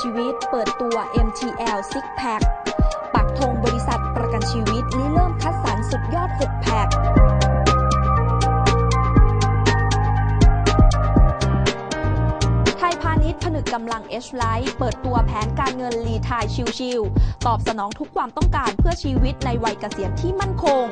ชีวิตเปิดตัว MTL Six Pack ปักธงบริษัทประกันชีวิตริเริ่มคัดสรรสุดยอด 6 แพ็คไทยพาณิชย์ผนึกกำลัง H Life เปิดตัวแผนการเงินรีทายชิวๆ ตอบสนองทุกความต้องการเพื่อชีวิตในวัยเกษียณที่มั่นคง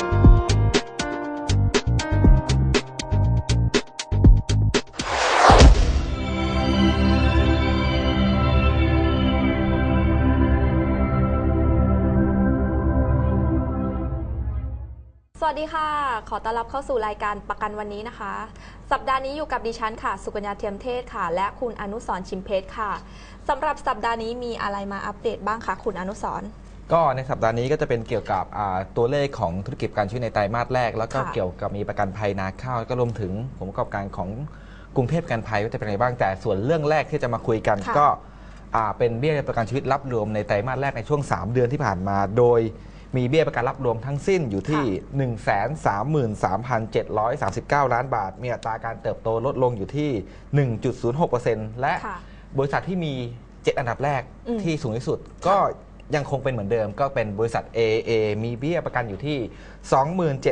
วัสดีค่ะ ขอต้อนรับเข้าสู่รายการประกันวันนี้นะคะ สัปดาห์นี้อยู่กับดิฉันค่ะ สุกัญญาเทียมเทศค่ะ และคุณอนุสรณ์ชิมเพชรค่ะสำหรับสัปดาห์นี้มีอะไรมาอัปเดตบ้างคะคุณอนุสรณ์ก็ในสัปดาห์นี้ก็จะเป็นเกี่ยวกับอ่าตัวเลขของธุรกิจการชีวิตในไตรมาสแรก แล้วก็ค่ะเกี่ยวกับมีประกันภัยนาข้าวแล้วก็รวมถึงผลประกอบการของกรุงเทพประกันภัยว่าจะเป็นไงบ้างแต่ส่วนเรื่องแรกที่จะมาคุยกันค่ะก็อ่าเป็นเบี้ยประกันชีวิตรับรวมในไตรมาสแรกในช่วง 3 เดือนที่ผ่านมาโดย มีเบี้ยประกันรับรวมทั้งสิ้นอยู่ที่ 133,739 ล้านบาท มีอัตราการเติบโตลดลงอยู่ที่ 1.06%และค่ะบริษัทที่มี 7 อันดับแรกอืมที่สูงที่สุดก็ยังคงเป็นเหมือนเดิมก็เป็นบริษัท AA มีเบี้ยประกันอยู่ที่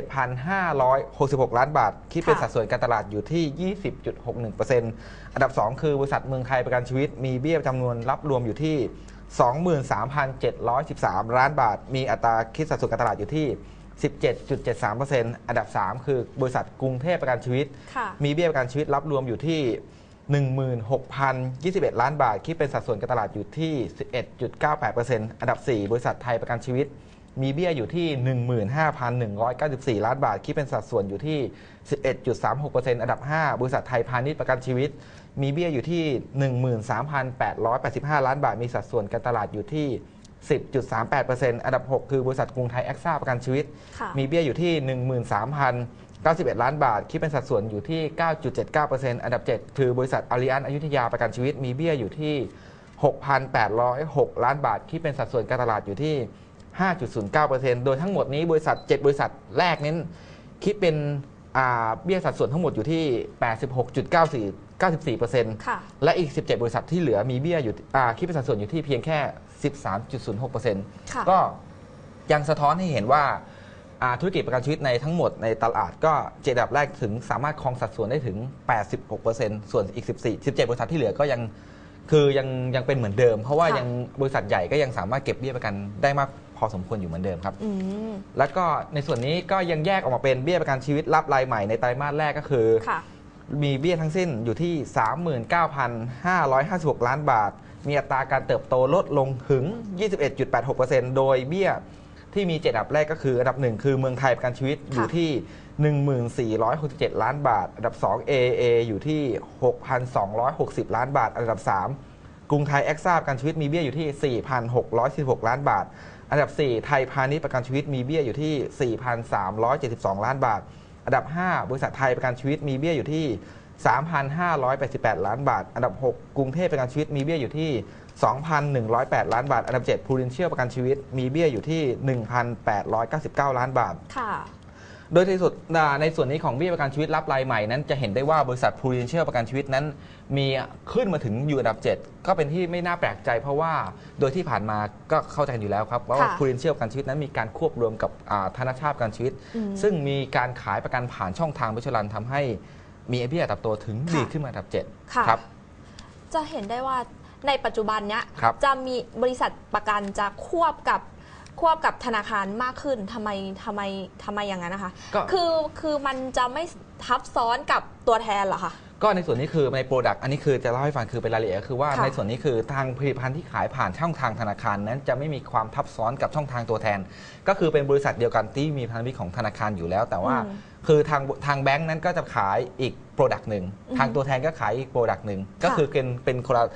27,566 ล้านบาท คิดเป็นค่ะสัดส่วนการตลาดอยู่ที่ 20.61%อันดับ 2 คือบริษัทเมืองไทยประกันชีวิต มีเบี้ยจำนวนรับรวมอยู่ที่ 23,713 ล้านบาท มีอัตราคิดสัดส่วนการตลาดอยู่ที่ 17.73%อันดับ 3 คือบริษัทกรุงเทพประกันชีวิตค่ะมีเบี้ยประกันชีวิตรับรวมอยู่ที่16,021 ล้านบาท คิดเป็นสัดส่วนการตลาดอยู่ที่ 11.98%อันดับ 4 บริษัทไทยประกันชีวิต มีเบี้ยอยู่ที่ 15,194 ล้านบาท คิดเป็นสัดส่วนอยู่ที่ 11.36%อันดับ 5 บริษัทไทยพาณิชย์ประกันชีวิต มีเบี้ยอยู่ที่ 13,885 ล้านบาท มีสัดส่วนการตลาดอยู่ที่ 10.38%อันดับ 6 คือบริษัทกรุงไทยแอคซ่าประกันชีวิตค่ะมีเบี้ยอยู่ที่ 13,091 ล้านบาท คิดเป็นสัดส่วนอยู่ที่ 9.79%อันดับ 7 คือบริษัทอาริอันอยุธยาประกันชีวิต มีเบี้ยอยู่ที่ 6,806 ล้านบาท คิดเป็นสัดส่วนการตลาดอยู่ที่ 5.09%โดยทั้งหมดนี้บริษัท 7 บริษัทแรกนั้น คิดเป็นอ่าเบี้ยสัดส่วนทั้งหมดอยู่ที่ 86.94 94%ค่ะและอีก 17 บริษัทที่เหลือมีเบี้ยอยู่อ่าคิดเป็นสัดส่วนอยู่ที่เพียงแค่ 13.06%ค่ะก็ยังสะท้อนให้เห็นว่าอ่าธุรกิจประกันชีวิตในทั้งหมดในตลาดก็เจดอันดับแรกถึงสามารถครองสัดส่วนได้ถึง 86%ส่วนอีก 14 17 บริษัทที่เหลือก็ยังคือยังยังเป็นเหมือนเดิม เพราะว่าค่ะยังบริษัทใหญ่ก็ยังสามารถเก็บเบี้ยประกันได้มาก พอสมควรอยู่เหมือนเดิมครับ อืม แล้วก็ในส่วนนี้ก็ยังแยกออกมาเป็นเบี้ยประกันชีวิตรับรายใหม่ในไตรมาสแรกก็คือ ค่ะ มีเบี้ยทั้งสิ้นอยู่ที่ 39,556 ล้านบาท มีอัตราการเติบโตลดลงถึง 21.86%โดยเบี้ยที่มีเจ็ดอันดับแรกก็คือ อันดับ 1 คือเมืองไทยประกันชีวิตอยู่ที่ 1467 ล้านบาท อันดับ 2 AA อยู่ที่ 6,260 ล้านบาท อันดับ 3 กรุงไทยแอคซ่าประกันชีวิตมีเบี้ยอยู่ที่ 4,616ล้านบาท อันดับ 4 ไทยพาณิชย์ประกันชีวิตมีเบี้ยอยู่ที่ 4,372 ล้านบาท อันดับ 5 บริษัทไทยประกันชีวิตมีเบี้ยอยู่ที่ 3,588 ล้านบาท อันดับ 6 กรุงเทพประกันชีวิตมีเบี้ยอยู่ที่ 2,108 ล้านบาท อันดับ7 Prudential ประกันชีวิตมีเบี้ยอยู่ที่ 1,899 ล้านบาทค่ะ โดยที่สุดอ่าในส่วนนี้ของเบี้ยประกันชีวิตรับรายใหม่นั้น จะเห็นได้ว่าบริษัท Prudential ประกันชีวิตนั้น มีขึ้นมาถึงอยู่อันดับ 7 ก็เป็นที่ไม่น่าแปลกใจเพราะว่าโดยที่ผ่านมาก็เข้าใจกันอยู่แล้วครับว่าค่ะ Prudential ประกันชีวิตนั้นมีการควบรวมกับอ่าธนชาติประกันชีวิตอืมซึ่งมีการขายประกันผ่านช่องทางบิชลันทำให้มีเบี้ยอันดับโตถึงค่ะดีขึ้นมาอันดับค่ะ7ครับจะเห็นได้ว่าในปัจจุบันเนี้ยครับจะมีบริษัทประกันจะควบกับ ควบกับธนาคารมากขึ้นทำไมทำไมทำไมอย่างนั้นนะคะ ก็ คือคือมันจะไม่ทับซ้อนกับตัวแทนเหรอคะ ก็ในส่วนนี้คือในโปรดักต์อันนี้คือจะเล่าให้ฟังคือเป็นรายละเอียดก็คือว่าค่ะในส่วนนี้คือทางผลิตภัณฑ์ที่ขายผ่านช่องทางธนาคารนั้นจะไม่มีความทับซ้อนกับช่องทางตัวแทน ก็คือเป็นบริษัทเดียวกันที่มีพันธมิตรของธนาคารอยู่แล้ว แต่ว่าอืมคือทางทางแบงก์นั้นก็จะขายอีกโปรดักต์หนึ่งอืมทางตัวแทนก็ขายอีกโปรดักต์หนึ่งค่ะก็คือเป็นเป็นคนละอ่า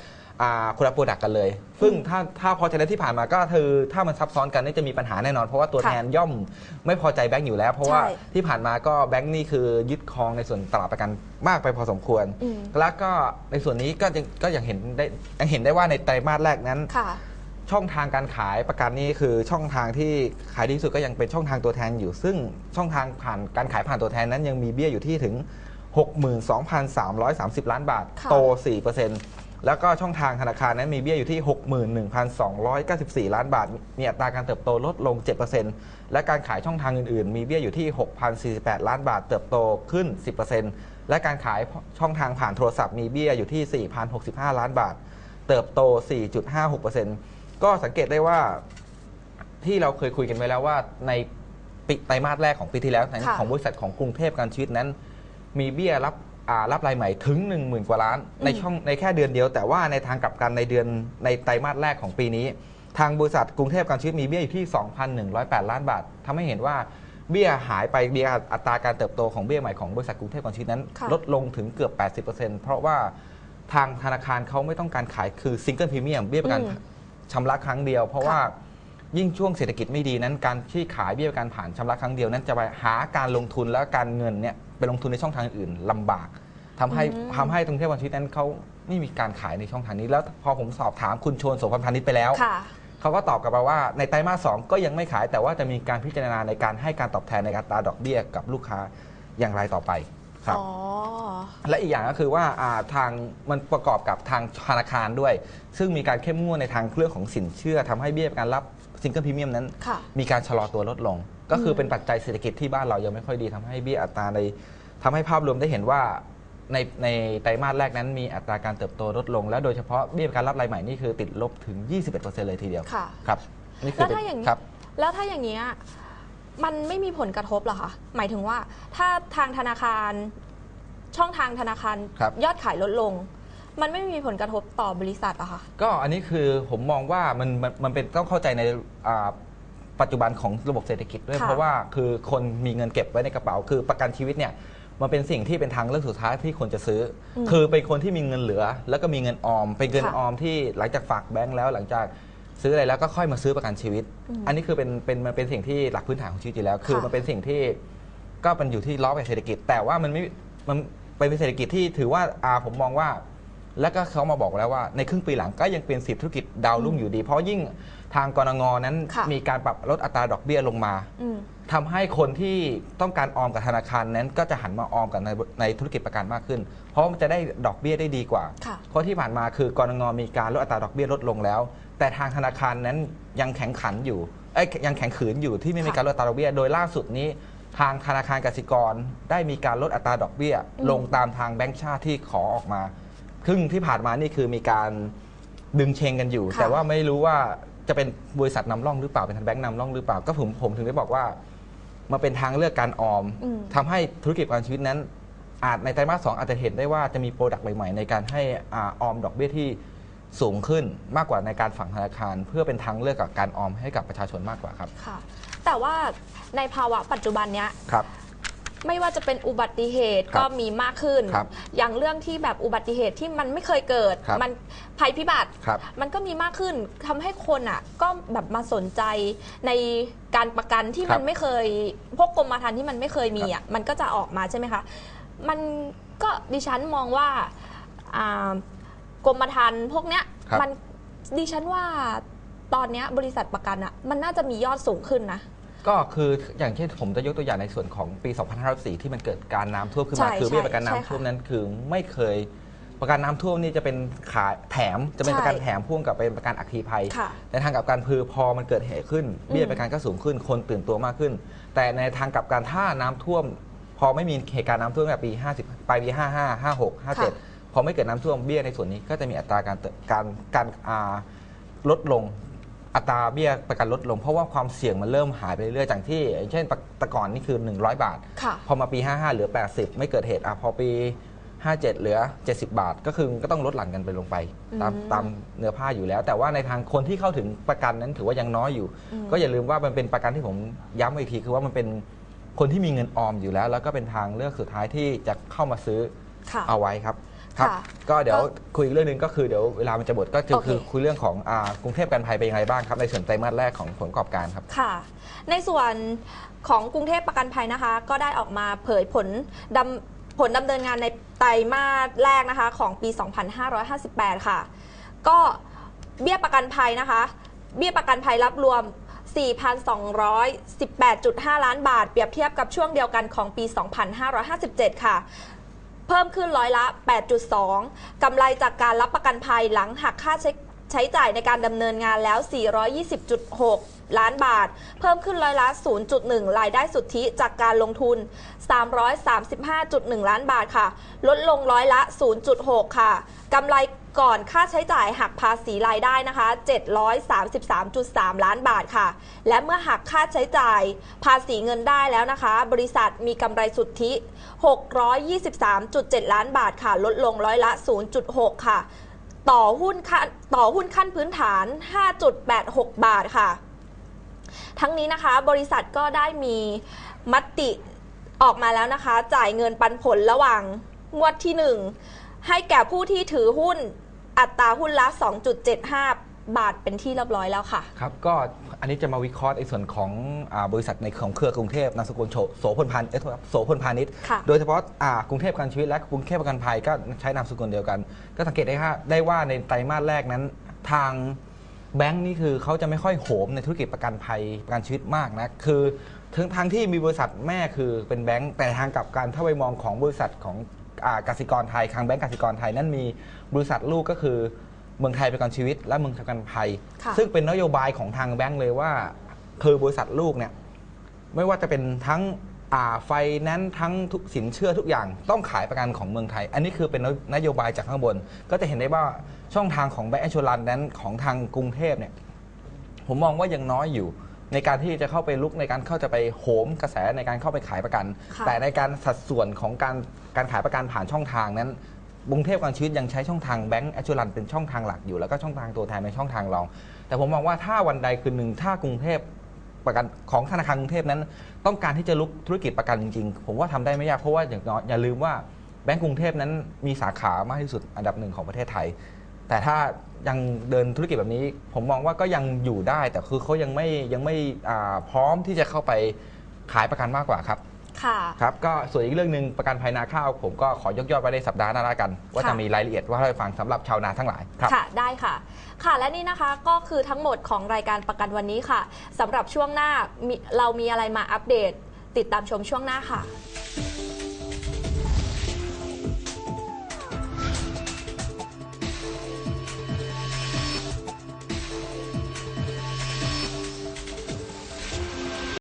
คนละโปรดักต์กันเลย ซึ่งถ้าถ้าพอจะได้ที่ผ่านมาก็คือถ้ามันซับซ้อนกันนี่จะมีปัญหาแน่นอน เพราะว่าตัวค่ะแทนย่อมไม่พอใจแบงก์อยู่แล้ว เพราะว่าใช่ที่ผ่านมาก็แบงก์นี่คือยึดครองในส่วนตลาดประกันมากไปพอสมควรอืมแล้วก็ในส่วนนี้ก็ยังก็ยังเห็นได้ยังเห็นได้ว่าในไตรมาสแรกนั้นค่ะช่องทางการขายประกันนี่คือช่องทางที่ขายดีที่สุดก็ยังเป็นช่องทางตัวแทนอยู่ ซึ่งช่องทางผ่านการขายผ่านตัวแทนนั้นยังมีเบี้ยอยู่ที่ถึง 62,330 ล้านบาทค่ะโต4%ร แล้วก็ช่องทางธนาคารนั้นมีเบี้ยอยู่ที่ 61,294 ล้านบาท มีอัตราการเติบโตลดลง 7%และการขายช่องทางอื่นๆ มีเบี้ยอยู่ที่ 6,048 ล้านบาท เติบโตขึ้น 10%และการขายช่องทางผ่านโทรศัพท์มีเบี้ยอยู่ที่ 4,065 ล้านบาท เติบโต 4.56%ก็สังเกตได้ว่าที่เราเคยคุยกันไว้แล้วว่าในปีไตรมาสแรกของปีที่แล้วของบริษัทของกรุงเทพการชีวิตนั้น มีเบี้ยรับ รับรายใหม่ถึง 1 0,000 กว่าล้าน ในช่องในแค่เดือนเดียว แต่ว่าในทางกลับกันในเดือนในไตรมาสแรกของปีนี้ ทางบริษัทกรุงเทพการชีวิตมีเบี้ยอยู่ที่ 2,108 ล้านบาททำให้เห็นว่าเบี้ยหายไปเบี้ยอัตราการเติบโตของเบี้ยใหม่ของบริษัทกรุงเทพการชีวิตนั้นค่ะลดลงถึงเกือบ 80%เพราะว่าทางธนาคารเขาไม่ต้องการขายคือซิงเกิลพรีเมียมเบี้ยประกันอืมชำระครั้งเดียว เพราะค่ะว่ายิ่งช่วงเศรษฐกิจไม่ดีนั้น การที่ขายเบี้ยประกันผ่านชำระครั้งเดียวนั้นจะไปหาการลงทุนและการเงินเนี่ยไปลงทุนในช่องทางอื่นลำบาก ทำให้อืมทำให้กรุงเทพวันชีวิตนั้นเขาไม่มีการขายในช่องทางนี้ แล้วพอผมสอบถามคุณชวนโสภณพานิชไปแล้ว ค่ะ เขาก็ตอบกลับมาว่าในไตรมาสสองก็ยังไม่ขายแต่ว่าจะมีการพิจารณาในการให้การตอบแทนในอัตราดอกเบี้ยกับลูกค้าอย่างไรต่อไปครับ อ๋อ และอีกอย่างก็คือว่าอ่าทางมันประกอบกับทางธนาคารด้วย ซึ่งมีการเข้มงวดในทางเรื่องของสินเชื่อทำให้เบี้ยประกันรับซิงเกิลพรีเมียมนั้น ค่ะ มีการชะลอตัวลดลง ก็คืออมเป็นปัจจัยเศรษฐกิจที่บ้านเรายังไม่ค่อยดีทำให้เบี้ยอัตราในทำให้ภาพรวมได้เห็นว่า ในในไตรมาสแรกนั้นมีอัตราการเติบโตลดลง และโดยเฉพาะเบี้ยประกันรับรายใหม่นี่คือติดลบถึง 21%เลยทีเดียวค่ะครับนี่คืแล้วเป็นถ้าอย่างนี้ครับแล้วถ้าอย่างนี้ยมันไม่มีผลกระทบเหรอคะหมายถึงว่าถ้าทางธนาคารช่องทางธนาคารครับยอดขายลดลง มันไม่มีผลกระทบต่อบริษัทเหรอะคะก็อันนี้คือผมมองว่ามันมันมันเป็นต้องเข้าใจในอ่าปัจจุบันของระบบเศรษฐกิจด้วยค่ะเพราะว่าคือคนมีเงินเก็บไว้ในกระเป๋า คือประกันชีวิตเนี่ย มันเป็นสิ่งที่เป็นทางเลือกสุดท้ายที่คนจะซื้ออมคือเป็นคนที่มีเงินเหลือ แล้วก็มีเงินออม เป็นเงินค่ะออมที่หลังจากฝากแบงก์แล้วหลังจากซื้ออะไรแล้วก็ค่อยมาซื้อประกันชีวิตอืมอันนี้คือเป็นเป็นมันเป็นสิ่งที่หลักพื้นฐานของชีวิตอยู่แล้ว คือค่ะมันเป็นสิ่งที่ก็มันอยู่ที่ล้อกับเศรษฐกิจ แต่ว่ามันไม่มันเป็นเศรษฐกิจที่ถือว่าอาผมมองว่า แล้วก็เขามาบอกแล้วว่าในครึ่งปีหลังก็ยังเป็นสิบธุรกิจดาวรุ่งอยู่ดี เพราะยิ่งทางกรงงนั้นค่ะ มีการปรับลดอัตราดอกเบี้ยลงมาอืม ทำให้คนที่ต้องการออมกับธนาคารนั้น ก็จะหันมาออมกับในในธุรกิจประกันมากขึ้น เพราะมันจะได้ดอกเบี้ยได้ดีกว่า ค่ะ เพราะที่ผ่านมาคือกรงงมีการลดอัตราดอกเบี้ยลดลงแล้ว แต่ทางธนาคารนั้นยังแข็งขันอยู่เอ้ยยังแข็งขืนอยู่ที่ไม่มีค่ะการลดอัตราดอกเบี้ยโดยล่าสุดนี้ ทางธนาคารกสิกรได้มีการลดอัตราดอกเบี้ยอืมลงตามทางแบงก์ชาติที่ขอออกมา ครึ่งที่ผ่านมานี่คือมีการดึงเชงกันอยู่ค่ะแต่ว่าไม่รู้ว่าจะเป็นบริษัทนำร่องหรือเปล่าเป็นทางแบงก์นำร่องหรือเปล่าก็ผมผมถึงได้บอกว่ามาเป็นทางเลือกการออมอืมทำให้ธุรกิจประกันชีวิตนั้น อาจในไตรมาสสองอาจจะเห็นได้ว่าจะมีโปรดักต์ใหม่ๆ ในการให้อาออมดอกเบี้ยที่สูงขึ้นมากกว่าในการฝังธนาคาร เพื่อเป็นทางเลือกกับการออมให้กับประชาชนมากกว่าครับค่ะแต่ว่าในภาวะปัจจุบันเนี้ยครับ ไม่ว่าจะเป็นอุบัติเหตุครับก็มีมากขึ้น ครับอย่างเรื่องที่แบบอุบัติเหตุที่มันไม่เคยเกิด ครับมันภัยพิบัติ ครับมันก็มีมากขึ้นทำให้คนอะ ก็แบบมาสนใจในการประกันที่ครัมับนไม่เคย พวกกรมธรรม์ที่มันไม่เคยมีอะมันก็จะออกมาใช่ไหมคะ มันก็ดิฉันมองว่าอ่ากรมธรรม์พวกเนี้ยครับ มันดิฉันว่าตอนเนี้ยบริษัทประกันอะมันน่าจะมียอดสูงขึ้นนะ ก็คืออย่างเช่นผมจะยกตัวอย่างในส่วนของปี 2504ที่มันเกิดการน้ำท่วมขึ้นมา ใช่คือเบี้ยประกันใช่น้ำท่วมค่ะนั้นคือไม่เคยประกันน้ำท่วมนี่จะเป็นขายแถมจะเป็นใช่ประกันแถมพ่วงกับเป็นประกันอัคคีภัยค่ะในทางกลับกันคือพอมันเกิดเหตุขึ้นเบี้ยประกันก็สูงขึ้นคนตื่นตัวมากขึ้น แต่ในทางกลับกันถ้าน้ำท่วม พอไม่มีเหตุการณ์น้ำท่วมตั้งแต่ปี 50ปลายปี 55 56 57 พอไม่เกิดน้ำท่วมเบี้ยในส่วนนี้ก็จะมีอัตราการเติบการการอ่าลดลง อัตราเบี้ยประกันลดลง เพราะว่าความเสี่ยงมันเริ่มหายไปเรื่อยๆจากที่อย่างเช่นแต่ก่อนนี่คือ 100 บาท ค่ะพอมาปี 55 เหลือ 80 ไม่เกิดเหตุอะพอปี 57 เหลือ 70 บาท ก็คือก็ต้องลดหลั่นกันไปลงไป ตามอืมตามเนื้อผ้าอยู่แล้ว แต่ว่าในทางคนที่เข้าถึงประกันนั้นถือว่ายังน้อยอยู่ อืม ก็อย่าลืมว่ามันเป็นประกันที่ผมย้ำอีกทีคือว่ามันเป็นคนที่มีเงินออมอยู่แล้ว แล้วก็เป็นทางเลือกสุดท้ายที่จะเข้ามาซื้อค่ะ เอาไว้ครับ ครับ ค่ะก็เดี๋ยวก็คุยอีกเรื่องหนึงก็คือเดี๋ยวเวลามันจะหมดก็คือโอเค คือคุยเรื่องของอ่ากรุงเทพการภัยเป็นยังไงบ้างครับในส่วนไตรมาสแรกของผลประกอบการครับ ค่ะ ในส่วนของกรุงเทพประกันภัยนะคะ ก็ได้ออกมาเผยผลดำผลดำเนินงานในไตรมาสแรกนะคะของปี 2558 ค่ะ ก็เบี้ยประกันภัยนะคะ เบี้ยประกันภัยรับรวม 4,218.5 ล้านบาท เปรียบเทียบกับช่วงเดียวกันของปี 2557 ค่ะผ เพิ่มขึ้นร้อยละ 8.2 กำไรจากการรับประกันภัยหลังหักค่าใช้ใช้จ่ายในการดำเนินงานแล้ว 420.6 ล้านบาท เพิ่มขึ้นร้อยละ 0.1 รายได้สุทธิจากการลงทุน 335.1 ล้านบาทค่ะ ลดลงร้อยละ 0.6 ค่ะ กำไร ก่อนค่าใช้จ่ายหักภาษีรายได้นะคะ 733.3 ล้านบาทค่ะ และเมื่อหักค่าใช้จ่ายภาษีเงินได้แล้วนะคะ บริษัทมีกำไรสุทธิ 623.7 ล้านบาทค่ะ ลดลงร้อยละ 0.6 ค่ะ ต่อหุ้นขั้นต่อหุ้นขั้นพื้นฐาน 5.86 บาทค่ะ ทั้งนี้นะคะบริษัทก็ได้มีมติออกมาแล้วนะคะ จ่ายเงินปันผลระหว่างงวดที่ 1 ให้แก่ผู้ที่ถือหุ้นอัตราหุ้นละ 2.75 บาทเป็นที่เรียบร้อยแล้วค่ะ ครับ ก็อันนี้จะมาวิเคราะห์ในส่วนของอาบริษัทในของเครือกรุงเทพนามสกุลโฉโสพลพานิชย์เอ้ยโทษครับโสพลพาณิชย์ค่ะโดยเฉพาะอ่ากรุงเทพประกันชีวิตและกรุงเทพประกันภัยก็ใช้นามสกุลเดียวกัน ก็สังเกตได้ว่าได้ว่าในไตรมาสแรกนั้นทางแบงค์นี่คือเขาจะไม่ค่อยโหมในธุรกิจประกันภัยประกันชีวิตมากนะ คือถึงทางที่มีบริษัทแม่คือเป็นแบงค์แต่ทางกลับการถ้าไปมองของบริษัทของอ่า กสิกรไทยทางแบงก์กสิกรไทย นั้นมีบริษัทลูกก็คือเมืองไทยประกันชีวิต และเมืองไทยประกันภัยค่ะซึ่งเป็นนโยบายของทางแบงก์เลยว่า คือบริษัทลูกเนี่ยไม่ว่าจะเป็นทั้งอ่าไฟแนนซ์ทั้งทุกสินเชื่อทุกอย่างต้องขายประกันของเมืองไทย อันนี้คือเป็นนโยบายจากข้างบน ก็จะเห็นได้ว่าช่องทางของแบงก์แอชลันนั้นของทางกรุงเทพเนี่ยผมมองว่ายังน้อยอยู่ ในการที่จะเข้าไปลุกในการเข้าจะไปโหมกระแสในการเข้าไปขายประกัน ค่ะ แต่ในการสัดส่วนของการการขายประกันผ่านช่องทางนั้นกรุงเทพการชีวิตยังใช้ช่องทางแบงก์แอชลันเป็นช่องทางหลักอยู่แล้วก็ช่องทางตัวแทนเป็นช่องทางรอง แต่ผมมองว่าถ้าวันใดคืนหนึ่งถ้ากรุงเทพประกันของธนาคารกรุงเทพนั้น ต้องการที่จะลุกธุรกิจประกันจริงๆผมว่าทำได้ไม่ยากเพราะว่าอย่างน้อยอย่าลืมว่าแบงก์กรุงเทพนั้นมีสาขามากที่สุดอันดับหนึ่งของประเทศไทย แต่ถ้ายังเดินธุรกิจแบบนี้ ผมมองว่าก็ยังอยู่ได้ แต่คือเขายังไม่ยังไม่อ่าพร้อมที่จะเข้าไปขายประกันมากกว่าครับค่ะ ครับก็ส่วนอีกเรื่องหนึ่งประกันภัยนาข้าว ผมก็ขอยกยอดไว้ในสัปดาห์หน้าละกัน ว่าค่ะ จะมีรายละเอียดว่าให้ฟังสำหรับชาวนาทั้งหลายครับ ค่ะ ได้ค่ะ ค่ะ และนี่นะคะก็คือทั้งหมดของรายการประกันวันนี้ค่ะสำหรับช่วงหน้ามีเรามีอะไรมาอัปเดต ติดตามชมช่วงหน้าค่ะ